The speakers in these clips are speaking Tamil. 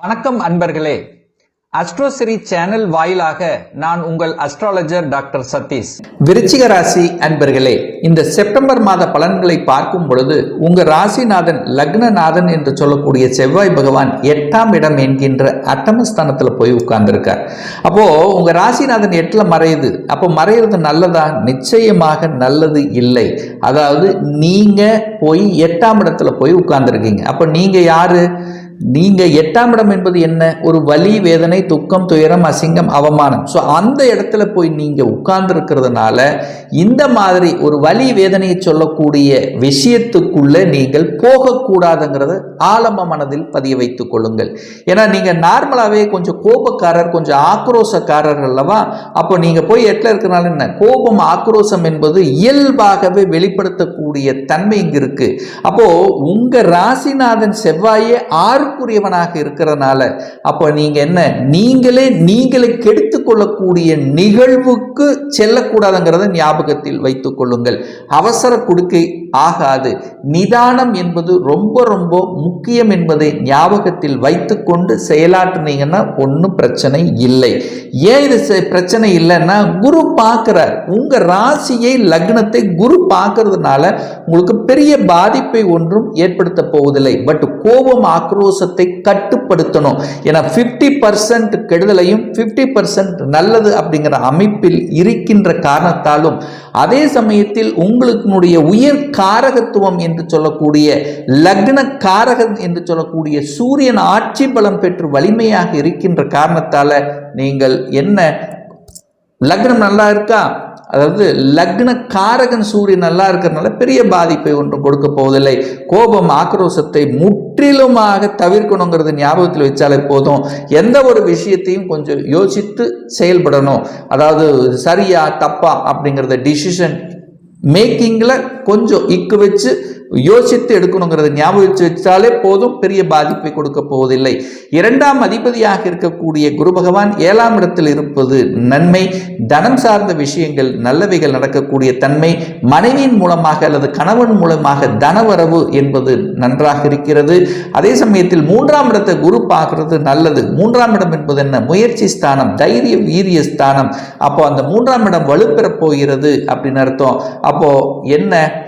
வணக்கம் அன்பர்களே. அஸ்ட்ரோசிரி சேனல் வாயிலாக நான் உங்கள் அஸ்ட்ராலஜர் டாக்டர் சதீஷ். விருச்சிக ராசி அன்பர்களே இந்த செப்டம்பர் மாத பலன்களை பார்க்கும் பொழுது உங்க ராசிநாதன் லக்னநாதன் என்று சொல்லக்கூடிய செவ்வாய் பகவான் எட்டாம் இடம் என்கின்ற அட்டமஸ்தானத்தில் போய் உட்கார்ந்துருக்கார். அப்போ உங்க ராசிநாதன் எட்டில் மறையுது. அப்போ மறையிறது நல்லதா? நிச்சயமாக நல்லது இல்லை. அதாவது நீங்க போய் எட்டாம் இடத்துல போய் உட்கார்ந்துருக்கீங்க. அப்போ நீங்க யாரு? நீங்கள் எட்டாம் இடம் என்பது என்ன? ஒரு வலி வேதனை துக்கம் துயரம் அசிங்கம் அவமானம். ஸோ அந்த இடத்துல போய் நீங்கள் உட்கார்ந்துருக்கிறதுனால இந்த மாதிரி ஒரு வலி வேதனையை சொல்லக்கூடிய விஷயத்துக்குள்ளே நீங்கள் போகக்கூடாதுங்கிறத ஆழம மனதில் பதிய வைத்துக் கொள்ளுங்கள். ஏன்னா நீங்கள் நார்மலாகவே கொஞ்சம் கோபக்காரர் கொஞ்சம் ஆக்ரோஷக்காரர் அல்லவா? அப்போ நீங்கள் போய் எட்டில் இருக்கிறனால என்ன? கோபம் ஆக்ரோஷம் என்பது இயல்பாகவே வெளிப்படுத்தக்கூடிய தன்மை இங்கே இருக்குது அப்போது உங்கள் ராசிநாதன் செவ்வாயே ஆறுக்குரியவனாக இருக்கிறதுனால அப்போ நீங்க என்ன? நீங்களே நீங்களே கெடுத்து கொள்ளக்கூடிய நிகழ்வுக்கு செல்லக்கூடாதுங்கிறத ஞாபகத்தில் வைத்துக் கொள்ளுங்கள் அவசர கொடுக்கை ஆகாது. நிதானம் என்பது ரொம்ப ரொம்ப முக்கியம் என்பதை ஞாபகத்தில் வைத்துக்கொண்டு செயலாற்றுனீங்கன்னா ஒன்றும் பிரச்சனை இல்லை. ஏன் இது செ- பிரச்சனை இல்லைன்னா குரு பார்க்குறார். உங்க ராசியை லக்னத்தை குரு பார்க்கறதுனால உங்களுக்கு பெரிய பாதிப்பை ஒன்றும் ஏற்படுத்த போவதில்லை. பட் கோபம் ஆக்ரோஷம் சந்தோஷத்தை கட்டுப்படுத்தணும். ஏன்னா ஃபிஃப்டி பர்சன்ட் கெடுதலையும் ஃபிஃப்டி பர்சன்ட் நல்லது அப்படிங்கிற அமைப்பில் இருக்கின்ற காரணத்தாலும் அதே சமயத்தில் உங்களுக்குனுடைய உயர் காரகத்துவம் என்று சொல்லக்கூடிய லக்ன காரகம் என்று சொல்லக்கூடிய சூரியன் ஆட்சி பலம் பெற்று வலிமையாக இருக்கின்ற காரணத்தால நீங்கள் என்ன லக்னம் நல்லா இருக்கா? அதாவது லக்ன காரகன் சூரியன் நல்லா இருக்கிறதுனால பெரிய பாதிப்பை ஒன்றும் கொடுக்க போவதில்லை. கோபம் ஆக்ரோஷத்தை முற்றிலுமாக தவிர்க்கணுங்கிறது ஞாபகத்தில் வச்சாலே போதும். எந்த ஒரு விஷயத்தையும் கொஞ்சம் யோசித்து செயல்படணும். அதாவது சரியா தப்பா அப்படிங்கிறத டிசிஷன் மேக்கிங்கில் கொஞ்சம் இக்கு வச்சு யோசித்து எடுக்கணுங்கிறத ஞாபகம் வச்சாலே போதும் பெரிய பாதிப்பை கொடுக்க போவதில்லை. இரண்டாம் அதிபதியாக இருக்கக்கூடிய குரு பகவான் ஏழாம் இடத்தில் இருப்பது நன்மை. தனம் சார்ந்த விஷயங்கள் நல்லவைகள் நடக்கக்கூடிய தன்மை. மனைவியின் மூலமாக அல்லது கணவன் மூலமாக தனவரவு என்பது நன்றாக இருக்கிறது. அதே சமயத்தில் மூன்றாம் இடத்தை குரு பார்க்கறது நல்லது. மூன்றாம் இடம் என்பது என்ன? முயற்சி ஸ்தானம் தைரிய வீரிய ஸ்தானம். அப்போ அந்த மூன்றாம் இடம் வலுப்பெறப் போகிறது அப்படின்னு அர்த்தம். அப்போ என்ன?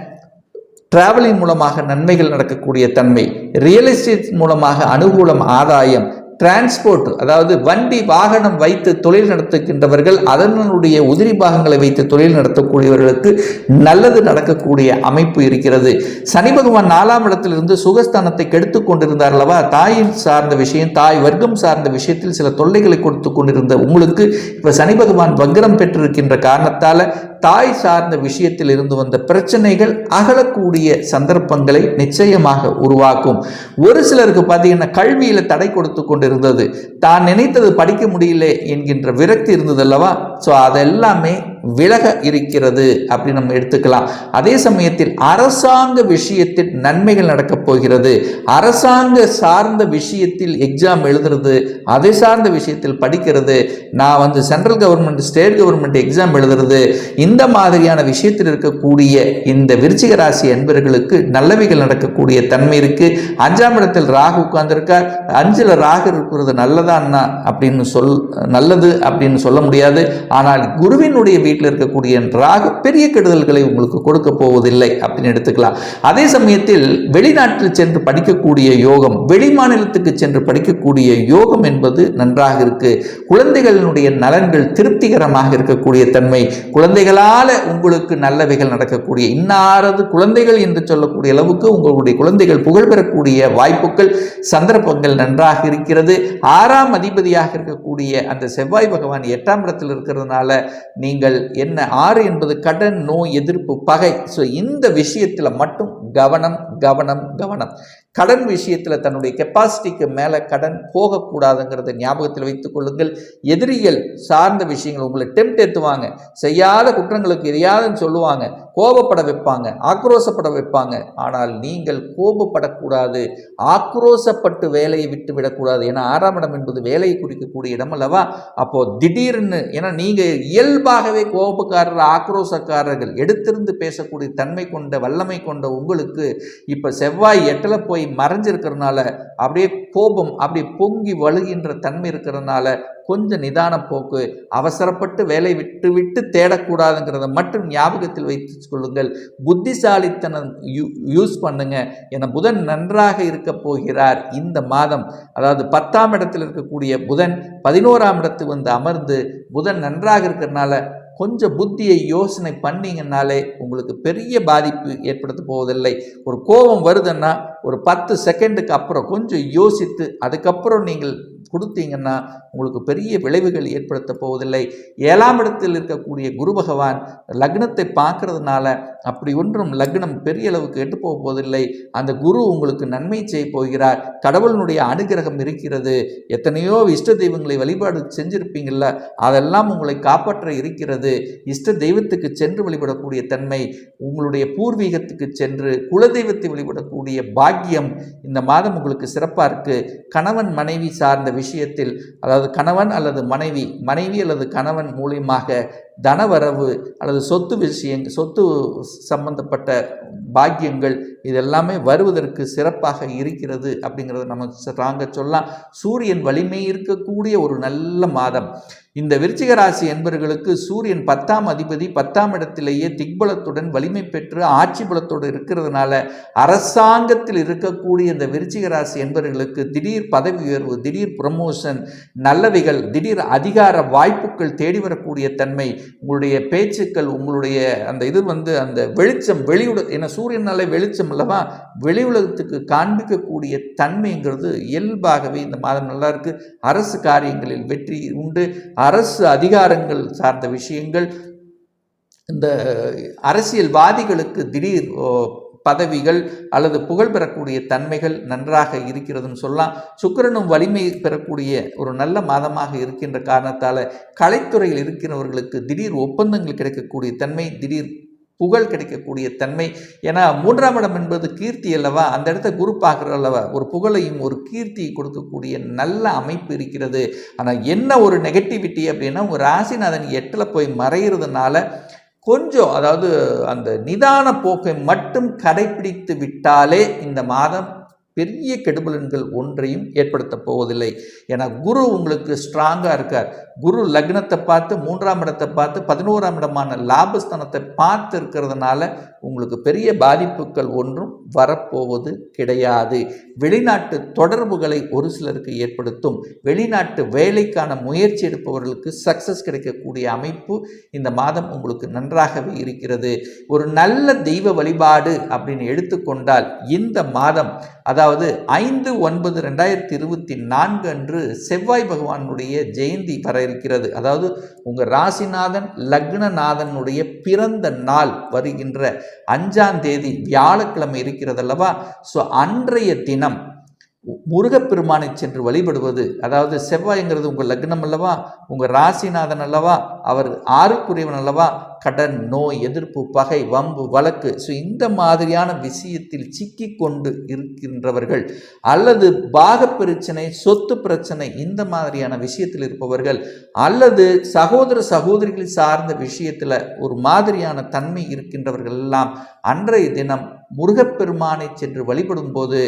டிராவலிங் மூலமாக நன்மைகள் நடக்கக்கூடிய தன்மை ரியல் எஸ்டேட் மூலமாக அனுகூலம் ஆதாயம் டிரான்ஸ்போர்ட் அதாவது வண்டி வாகனம் வைத்து தொழில் நடத்துகின்றவர்கள் அதனுடைய உதிரி பாகங்களை வைத்து தொழில் நடத்தக்கூடியவர்களுக்கு நல்லது நடக்கக்கூடிய அமைப்பு இருக்கிறது. சனி பகவான் நாலாம் இடத்திலிருந்து சுகஸ்தானத்தை கெடுத்து கொண்டிருந்தார் அல்லவா? தாயின் சார்ந்த விஷயம் தாய் வர்க்கம் சார்ந்த விஷயத்தில் சில தொல்லைகளை கொடுத்து கொண்டிருந்த உங்களுக்கு இப்போ சனி பகவான் வக்ரம் பெற்றிருக்கின்ற காரணத்தால் தாய் சார்ந்த விஷயத்தில் இருந்து வந்த பிரச்சனைகள் அகலக்கூடிய சந்தர்ப்பங்களை நிச்சயமாக உருவாக்கும். ஒரு சிலருக்கு பார்த்தீங்கன்னா கல்வியில் தடை கொடுத்து கொண்டிருந்தது. தான் நினைத்தது படிக்க முடியல என்கின்ற விரக்தி இருந்தது அல்லவா? ஸோ அதெல்லாமே விலக இருக்கிறது அப்படி நம்ம எடுத்துக்கலாம். அதே சமயத்தில் அரசாங்க விஷயத்தில் நன்மைகள் நடக்கப் போகிறது. அரசாங்க சார்ந்த விஷயத்தில் எக்ஸாம் எழுதுறது அதை சார்ந்த விஷயத்தில் படிக்கிறது. நான் வந்து central government state government exam எழுதுறது. இந்த மாதிரியான விஷயத்தில் இருக்கக்கூடிய இந்த விருச்சிக ராசி என்பர்களுக்கு நல்லவைகள் நடக்கக்கூடிய தன்மை இருக்கு. அஞ்சாம் இடத்தில் ராகு உட்கார்ந்துருக்கார். அஞ்சுல ராகு இருக்கிறது நல்லதான்னா அப்படின்னு சொல் நல்லது அப்படின்னு சொல்ல முடியாது. ஆனால் குருவினுடைய வீட்டில் இருக்கக்கூடிய ராகு பெரிய கெடுதல்களை உங்களுக்கு கொடுக்க போவதில்லை அப்படின்னு எடுத்துக்கலாம். அதே சமயத்தில் வெளிநாட்டில் சென்று படிக்கக்கூடிய யோகம் வெளி மாநிலத்துக்கு சென்று படிக்கக்கூடிய யோகம் என்பது நன்றாக இருக்கு. குழந்தைகளினுடைய நலன்கள் திருப்திகரமாக இருக்கக்கூடிய தன்மை குழந்தைகளால உங்களுக்கு நல்லவைகள் நடக்கக்கூடிய இன்னாரது குழந்தைகள் என்று சொல்லக்கூடிய அளவுக்கு உங்களுடைய குழந்தைகள் புகழ் பெறக்கூடிய வாய்ப்புகள் சந்தர்ப்பங்கள் நன்றாக இருக்கிறது. ஆறாம் அதிபதியாக இருக்கக்கூடிய அந்த செவ்வாய் பகவான் எட்டாம் இடத்தில் இருக்கிறதுனால நீங்கள் என்ன? ஆறு என்பது கடன் நோய் எதிர்ப்பு பகை. ஸோ இந்த விஷயத்தில் மட்டும் கவனம் கவனம் கவனம். கடன் விஷயத்தில் தன்னுடைய கெப்பாசிட்டிக்கு மேலே கடன் போகக்கூடாதுங்கிறத ஞாபகத்தில் வைத்துக் கொள்ளுங்கள். எதிரிகள் சார்ந்த விஷயங்கள் உங்களை டெம்ட் ஏற்றுவாங்க செய்யாத குற்றங்களுக்கு எதையாதுன்னு சொல்லுவாங்க. கோபப்பட வைப்பாங்க. ஆக்ரோசப்பட வைப்பாங்க. ஆனால் நீங்கள் கோபப்படக்கூடாது. ஆக்ரோசப்பட்டு வேலையை விட்டு விடக்கூடாது. ஏன்னா ஆறாம் இடம் என்பது வேலையை குறிக்கக்கூடிய இடம் அல்லவா? அப்போது திடீர்னு ஏன்னா நீங்கள் இயல்பாகவே கோபக்காரர் ஆக்ரோசக்காரர்கள் எடுத்திருந்து பேசக்கூடிய தன்மை கொண்ட வல்லமை கொண்ட உங்களுக்கு இப்போ செவ்வாய் எட்டில் போய் மறைஞ்சிருக்கிறதுனால அப்படியே கோபம் அப்படியே பொங்கி வழுகின்ற தன்மை இருக்கிறதுனால கொஞ்சம் நிதான போக்கு அவசரப்பட்டு வேலை விட்டு விட்டு தேடக்கூடாதுங்கிறத மட்டும் ஞாபகத்தில் வைத்து கொள்ளுங்கள். புத்திசாலித்தனம் யூ யூஸ் பண்ணுங்க. என புதன் நன்றாக இருக்க போகிறார் இந்த மாதம். அதாவது பத்தாம் இடத்தில் இருக்கக்கூடிய புதன் பதினோராம் இடத்துக்கு வந்து அமர்ந்து புதன் நன்றாக இருக்கிறதுனால கொஞ்சம் புத்தியை யோசனை பண்ணீங்கன்னாலே உங்களுக்கு பெரிய பாதிப்பு ஏற்படுத்த போவதில்லை. ஒரு கோபம் வருதுன்னா ஒரு பத்து செகண்டுக்கு அப்புறம் கொஞ்சம் யோசித்து அதுக்கப்புறம் நீங்கள் கொடுத்தீங்கன்னா உங்களுக்கு பெரிய விளைவுகள் ஏற்படுத்த போவதில்லை. ஏழாம் இடத்தில் இருக்கக்கூடிய குரு பகவான் லக்னத்தை பார்க்கறதுனால அப்படி ஒன்றும் லக்னம் பெரிய அளவுக்கு எட்டு போக போவதில்லை. அந்த குரு உங்களுக்கு நன்மை செய்ய போகிறார். கடவுளினுடைய அனுகிரகம் இருக்கிறது. எத்தனையோ இஷ்ட தெய்வங்களை வழிபாடு செஞ்சிருப்பீங்கள்ல அதெல்லாம் உங்களை காப்பாற்ற இருக்கிறது. இஷ்ட தெய்வத்துக்கு சென்று வழிபடக்கூடிய தன்மை உங்களுடைய பூர்வீகத்துக்கு சென்று குலதெய்வத்தை வழிபடக்கூடிய பாக்கியம் இந்த மாதம் உங்களுக்கு சிறப்பாக இருக்குது கணவன் மனைவி சார்ந்த விஷயத்தில் அதாவது கணவன் அல்லது மனைவி மனைவி அல்லது கணவன் மூலியமாக தனவரவு அல்லது சொத்து விஷயங்கள் சொத்து சம்பந்தப்பட்ட பாக்கியங்கள் இதெல்லாமே வருவதற்கு சிறப்பாக இருக்கிறது அப்படிங்கிறத நம்ம ஸ்ட்ராங்க சொல்லலாம். சூரியன் வலிமை இருக்கக்கூடிய ஒரு நல்ல மாதம். இந்த விருச்சிக ராசி என்பவர்களுக்கு சூரியன் பத்தாம் அதிபதி பத்தாம் இடத்திலேயே திக்பலத்துடன் வலிமை பெற்று ஆட்சி பலத்தோடு இருக்கிறதுனால அரசாங்கத்தில் இருக்கக்கூடிய இந்த விருச்சிக ராசி என்பவர்களுக்கு திடீர் பதவி உயர்வு திடீர் ப்ரமோஷன் நல்லவைகள் திடீர் அதிகார வாய்ப்புகள் தேடி வரக்கூடிய தன்மை உங்களுடைய பேச்சுக்கள் உங்களுடைய அந்த இது வந்து அந்த வெளிச்சம் வெளியுட ஏன்னா சூரியனாலே வெளிச்சம் அல்லவா? வெளி உலகத்துக்கு காண்பிக்கக்கூடிய தன்மைங்கிறது இயல்பாகவே இந்த மாதம் நல்லா இருக்கு. அரசு காரியங்களில் வெற்றி உண்டு. அரசு அதிகாரங்கள் சார்ந்த விஷயங்கள் இந்த அரசியல்வாதிகளுக்கு திடீர் ஓ, பதவிகள் அல்லது புகழ் பெறக்கூடிய தன்மைகள் நன்றாக இருக்கிறதுன்னு சொல்லலாம். சுக்கிரனும் வலிமை பெறக்கூடிய ஒரு நல்ல மாதமாக இருக்கின்ற காரணத்தால் கலைத்துறையில் இருக்கிறவர்களுக்கு திடீர் ஒப்பந்தங்கள் கிடைக்கக்கூடிய தன்மை திடீர் புகழ் கிடைக்கக்கூடிய தன்மை. ஏன்னா மூன்றாம் இடம் என்பது கீர்த்தி அல்லவா? அந்த இடத்த குரு பார்க்குற அல்லவா? ஒரு புகழையும் ஒரு கீர்த்தியை கொடுக்கக்கூடிய நல்ல அமைப்பு இருக்கிறது. ஆனால் என்ன ஒரு நெகட்டிவிட்டி அப்படின்னா உங்கள் ராசிநாதன் எட்டில் போய் மறைகிறதுனால கொஞ்சம் அதாவது அந்த நிதான போக்கை மட்டும் கடைபிடித்து விட்டாலே இந்த மாதம் பெரிய கெடுபலன்கள் ஒன்றையும் ஏற்படுத்தப் போவதில்லை. ஏன்னா குரு உங்களுக்கு ஸ்ட்ராங்காக இருக்கார். குரு லக்னத்தை பார்த்து மூன்றாம் இடத்தை பார்த்து பதினோராம் இடமான லாபஸ்தானத்தை பார்த்து இருக்கிறதுனால உங்களுக்கு பெரிய பாதிப்புகள் ஒன்றும் வரப்போவது கிடையாது. வெளிநாட்டு தொடர்புகளை ஒரு சிலருக்கு ஏற்படுத்தும். வெளிநாட்டு வேலைக்கான முயற்சி எடுப்பவர்களுக்கு சக்சஸ் கிடைக்கக்கூடிய அமைப்பு இந்த மாதம் உங்களுக்கு நன்றாகவே இருக்கிறது. ஒரு நல்ல தெய்வ வழிபாடு அப்படின்னு எடுத்துக்கொண்டால் இந்த மாதம் அதாவது ஐந்து ஒன்பது ரெண்டாயிரத்தி இருபத்தி நான்கு அன்று செவ்வாய் பகவானுடைய ஜெயந்தி வர இருக்கிறது. அதாவது உங்கள் ராசிநாதன் லக்னநாதனுடைய பிறந்த நாள் வருகின்ற அஞ்சாம் தேதி வியாழக்கிழமை இருக்கிறது அல்லவா ஸோ அன்றைய தினம் முருகப்பெருமானை சென்று வழிபடுவது அதாவது செவ்வாய்ங்கிறது உங்கள் லக்னம் அல்லவா? உங்கள் ராசிநாதன் அல்லவா? அவர் ஆறுக்குரியவன் அல்லவா? கடன் நோய் எதிர்ப்பு பகை வம்பு வழக்கு. ஸோ இந்த மாதிரியான விஷயத்தில் சிக்கி கொண்டு இருக்கின்றவர்கள் அல்லது பாக பிரச்சனை சொத்து பிரச்சனை இந்த மாதிரியான விஷயத்தில் இருப்பவர்கள் அல்லது சகோதர சகோதரிகள் சார்ந்த விஷயத்தில் ஒரு மாதிரியான தன்மை இருக்கின்றவர்கள் எல்லாம் அன்றைய தினம் முருகப்பெருமானை சென்று வழிபடும் போது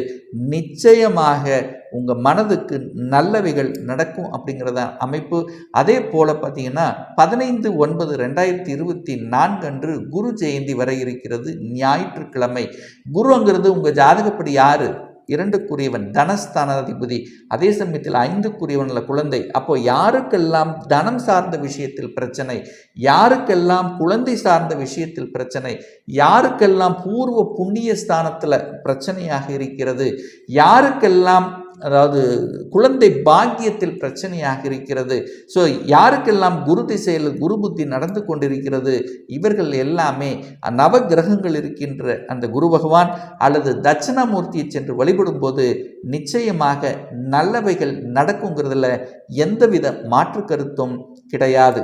நிச்சயமாக உங்கள் மனதுக்கு நல்லவைகள் நடக்கும் அப்படிங்கிறத அமைப்பு. அதே போல் பார்த்தீங்கன்னா பதினைந்து ஒன்பது ரெண்டாயிரத்தி இருபத்தி நான்கு அன்று குரு ஜெயந்தி வர இருக்கிறது ஞாயிற்றுக்கிழமை. குருங்கிறது உங்கள் ஜாதகப்படி யாரு? இரண்டுக்குரியவன் தனஸ்தானாதிபதி. அதே சமயத்தில் ஐந்துக்குரியவன்ல குழந்தை. அப்போ யாருக்கெல்லாம் தனம் சார்ந்த விஷயத்தில் பிரச்சனை? யாருக்கெல்லாம் குழந்தை சார்ந்த விஷயத்தில் பிரச்சனை? யாருக்கெல்லாம் பூர்வ புண்ணிய ஸ்தானத்தில் பிரச்சனையாக இருக்கிறது? யாருக்கெல்லாம் அதாவது குழந்தை பாக்கியத்தில் பிரச்சனையாக இருக்கிறது. ஸோ யாருக்கெல்லாம் குரு திசையில் குரு புத்தி நடந்து கொண்டிருக்கிறது இவர்கள் எல்லாமே நவ கிரகங்கள் இருக்கின்ற அந்த குரு பகவான் அல்லது தட்சிணாமூர்த்தியை சென்று வழிபடும் போது நிச்சயமாக நல்லவைகள் நடக்குங்கிறதுல எந்தவித மாற்று கருத்தும் கிடையாது.